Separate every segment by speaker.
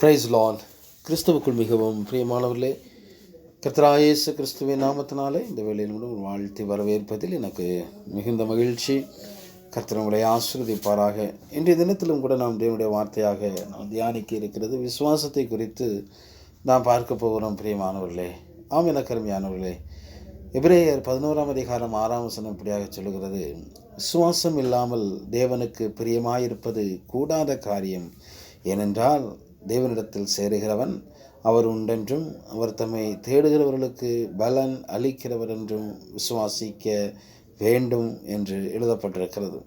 Speaker 1: Price Lal கிறிஸ்துவுக்குள் மிகவும் பிரியமானவர்களே கர்த்தராயேசு கிறிஸ்துவின் நாமத்தினாலே இந்த வேலையில் மூலம் வாழ்த்தி வரவேற்பதில் எனக்கு மிகுந்த மகிழ்ச்சி. கர்த்தனுடைய உங்களை ஆசிர்வதிப்பாராக. இன்றைய தினத்திலும் கூட நாம் தேவனுடைய வார்த்தையாக நாம் தியானிக்க இருக்கிறது. விசுவாசத்தை குறித்து நாம் பார்க்க போகிறோம் பிரியமானவர்களே. ஆம் என கருமையானவர்களே எபிரேயர் பதினோராம் அதிகாரம் ஆறாம் வசனம் இப்படியாக சொல்லுகிறது. விசுவாசம் இல்லாமல் தேவனுக்கு பிரியமாயிருப்பது கூடாத காரியம். ஏனென்றால் தேவனிடத்தில் சேருகிறவன் அவர் உண்டென்றும் அவர் தம்மை தேடுகிறவர்களுக்கு பலன் அளிக்கிறவர் என்றும் விசுவாசிக்க வேண்டும் என்று எழுதப்பட்டிருக்கிறது.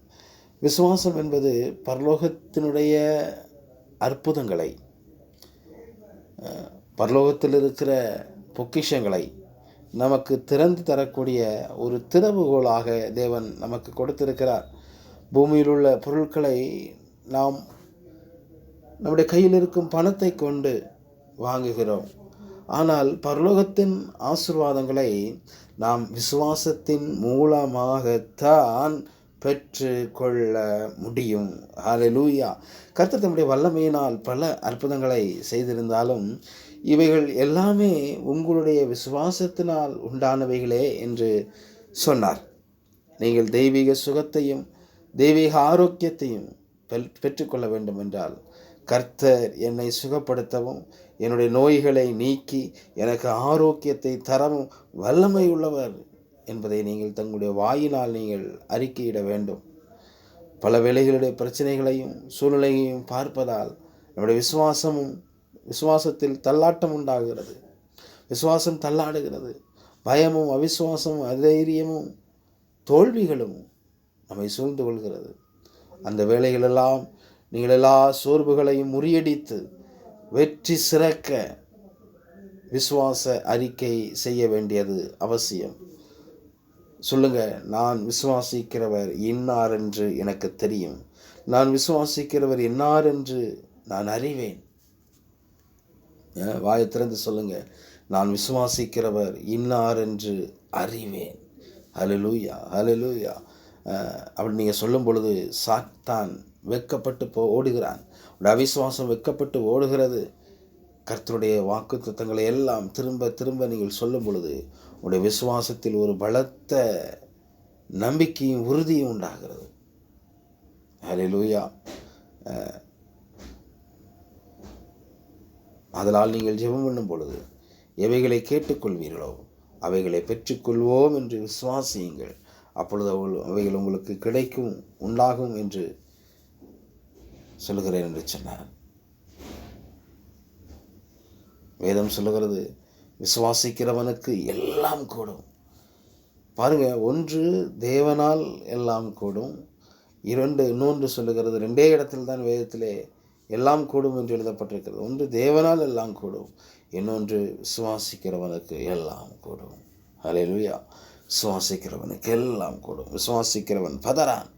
Speaker 1: விசுவாசம் என்பது பரலோகத்தினுடைய அற்புதங்களை பரலோகத்தில் இருக்கிற பொக்கிஷங்களை நமக்கு திறந்து தரக்கூடிய ஒரு திறவுகோலாக தேவன் நமக்கு கொடுத்திருக்கிறார். பூமியில் உள்ள பொருட்களை நாம் நம்முடைய கையில் இருக்கும் பணத்தை கொண்டு வாங்குகிறோம். ஆனால் பரலோகத்தின் ஆசிர்வாதங்களை நாம் விசுவாசத்தின் மூலமாகத்தான் பெற்று கொள்ள முடியும். ஹalleluya. கர்த்தர் தம்முடைய வல்லமையினால் பல அற்புதங்களை செய்திருந்தாலும் இவைகள் எல்லாமே உங்களுடைய விசுவாசத்தினால் உண்டானவைகளே என்று சொன்னார். நீங்கள் தெய்வீக சுகத்தையும் தெய்வீக ஆரோக்கியத்தையும் பெற்றுக்கொள்ள வேண்டும் என்றால் கர்த்தர் என்னை சுகப்படுத்தவும் என்னுடைய நோய்களை நீக்கி எனக்கு ஆரோக்கியத்தை தரவும் வல்லமை உள்ளவர் என்பதை நீங்கள் தங்களுடைய வாயினால் நீங்கள் அறிக்கையிட வேண்டும். பல வேலைகளுடைய பிரச்சனைகளையும் சூழ்நிலையையும் பார்ப்பதால் நம்முடைய விசுவாசமும் விசுவாசத்தில் தள்ளாட்டம் உண்டாகிறது. விசுவாசம் தள்ளாடுகிறது. பயமும் அவிசுவாசமும் அதைரியமும் தோல்விகளும் நம்மை சூழ்ந்து கொள்கிறது. அந்த வேளைகளெல்லாம் நீங்கள் எல்லா சோர்வுகளையும் முறியடித்து வெற்றி சிறக்க விசுவாச அறிக்கை செய்ய வேண்டியது அவசியம். சொல்லுங்க நான் விசுவாசிக்கிறவர் இன்னார் என்று எனக்கு தெரியும். நான் விசுவாசிக்கிறவர் இன்னார் என்று நான் அறிவேன். வாயை திறந்து சொல்லுங்க. நான் விசுவாசிக்கிறவர் இன்னார் என்று அறிவேன். ஹலலூயா ஹலலூயா அப்படி நீங்கள் சொல்லும் பொழுது சாத்தான் வெட்கப்பட்டு போ ஓடுகிறான். உடைய அவிசுவாசம் வெட்கப்பட்டு ஓடுகிறது. கர்த்தருடைய வாக்கு எல்லாம் திரும்ப திரும்ப நீங்கள் சொல்லும் பொழுது உடைய விசுவாசத்தில் ஒரு பலத்த நம்பிக்கையும் உறுதியும் உண்டாகிறது. ஹலே லூயா அதனால் நீங்கள் ஜெபம் பண்ணும் பொழுது எவைகளை கேட்டுக்கொள்வீர்களோ அவைகளை பெற்றுக்கொள்வோம் என்று விசுவாசியுங்கள். அப்பொழுது அவள்- அவைகள் உங்களுக்கு கிடைக்கும் உண்டாகும் என்று சொல்லுகிறேன் என்று சொன்னார். வேதம் சொல்லுகிறது விசுவாசிக்கிறவனுக்கு எல்லாம் கூடும். பாருங்க ஒன்று தேவனால் எல்லாம் கூடும். இரண்டு இன்னொன்று சொல்லுகிறது ரெண்டே இடத்தில் தான் வேதத்திலே எல்லாம் கூடும் என்று எழுதப்பட்டிருக்கிறது. ஒன்று தேவனால் எல்லாம் கூடும் இன்னொன்று விசுவாசிக்கிறவனுக்கு எல்லாம் கூடும். அலையிலுயா விசுவாசிக்கிறவனுக்கு எல்லாம் கூடும் விசுவாசிக்கிறவன் பதறான்.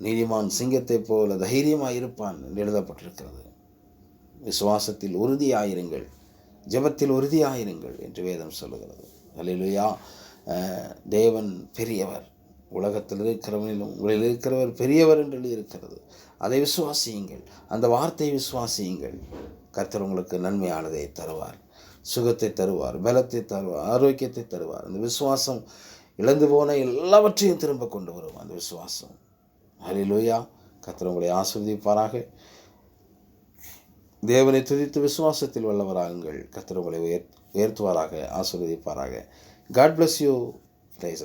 Speaker 1: நீதிமான் சிங்கத்தைப் போல தைரியமாக இருப்பான் என்று எழுதப்பட்டிருக்கிறது. விசுவாசத்தில் உறுதியாயிருங்கள். ஜெபத்தில் உறுதியாயிருங்கள் என்று வேதம் சொல்லுகிறது. அல்லேலூயா. தேவன் பெரியவர். உலகத்தில் இருக்கிறவனிலும் உங்களில் இருக்கிறவர் பெரியவர் என்று எழுதியிருக்கிறது. அதை விசுவாசியுங்கள். அந்த வார்த்தையை விசுவாசியுங்கள். கர்த்தர் உங்களுக்கு நன்மையானதை தருவார். சுகத்தை தருவார் பலத்தை தருவார் ஆரோக்கியத்தை தருவார். அந்த விசுவாசம் இழந்து போன எல்லாவற்றையும் திரும்ப கொண்டு வரும் அந்த விசுவாசம். ஹalleluya. கர்த்தர் உங்களை ஆஸ்வதிப்பாராக தேவனை துதித்து விசுவாசத்தில் வல்லவராகுங்கள். கர்த்தர் உங்களை உயர் உயர்த்துவாராக ஆசீர்வதிப்பாராக. God bless you price